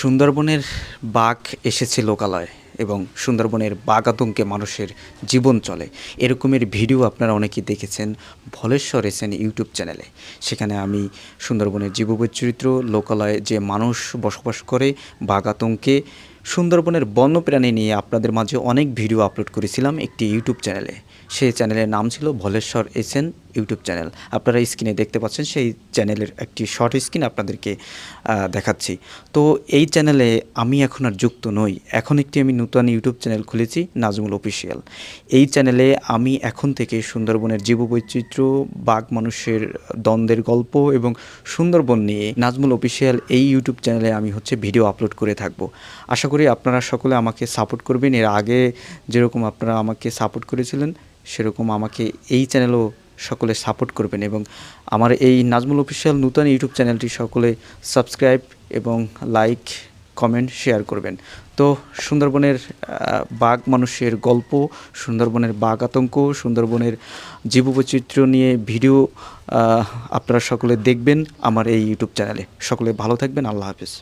সুন্দরবনের বাঘ এসেছে লোকালয় এবং সুন্দরবনের বাঘ আতঙ্কে মানুষের জীবন চলে। এরকমের ভিডিও আপনারা অনেকেই দেখেছেন ভলেশ্বর এসেন ইউটিউব চ্যানেলে। সেখানে আমি সুন্দরবনের জীববৈচিত্র্য, লোকালয়ে যে মানুষ বসবাস করে, বাঘ আতঙ্কে সুন্দরবনের বন্যপ্রাণী নিয়ে আপনাদের মাঝে অনেক ভিডিও আপলোড করেছিলাম একটি ইউটিউব চ্যানেলে। সেই চ্যানেলের নাম ছিল ভলেশ্বর এসেন ইউটিউব চ্যানেল। আপনারা স্ক্রিনে দেখতে পাচ্ছেন সেই চ্যানেলের একটি শর্ট স্ক্রিন আপনাদেরকে দেখাচ্ছি। তো এই চ্যানেলে আমি এখন আর যুক্ত নই। এখন একটি আমি নতুন ইউটিউব চ্যানেল খুলেছি, নাজমুল অফিসিয়াল। এই চ্যানেলে আমি এখন থেকে সুন্দরবনের জীববৈচিত্র্য, বাঘ মানুষের দ্বন্দ্বের গল্প এবং সুন্দরবন নিয়ে নাজমুল অফিসিয়াল এই ইউটিউব চ্যানেলে আমি হচ্ছে ভিডিও আপলোড করে থাকব। আশা করি আপনারা সকলে আমাকে সাপোর্ট করবেন। এর আগে যেরকম আপনারা আমাকে সাপোর্ট করেছিলেন, সেরকম আমাকে এই চ্যানেলও সকলে সাপোর্ট করবেন এবং আমার এই নাজমুল অফিসিয়াল নূতন ইউটিউব চ্যানেলটি সকলে সাবস্ক্রাইব এবং লাইক, কমেন্ট, শেয়ার করবেন। তো সুন্দরবনের বাঘ মানুষের গল্প, সুন্দরবনের বাঘ আতঙ্ক, সুন্দরবনের জীববৈচিত্র্য নিয়ে ভিডিও আপনারা সকলে দেখবেন আমার এই ইউটিউব চ্যানেলে। সকলে ভালো থাকবেন, আল্লাহ হাফিজ।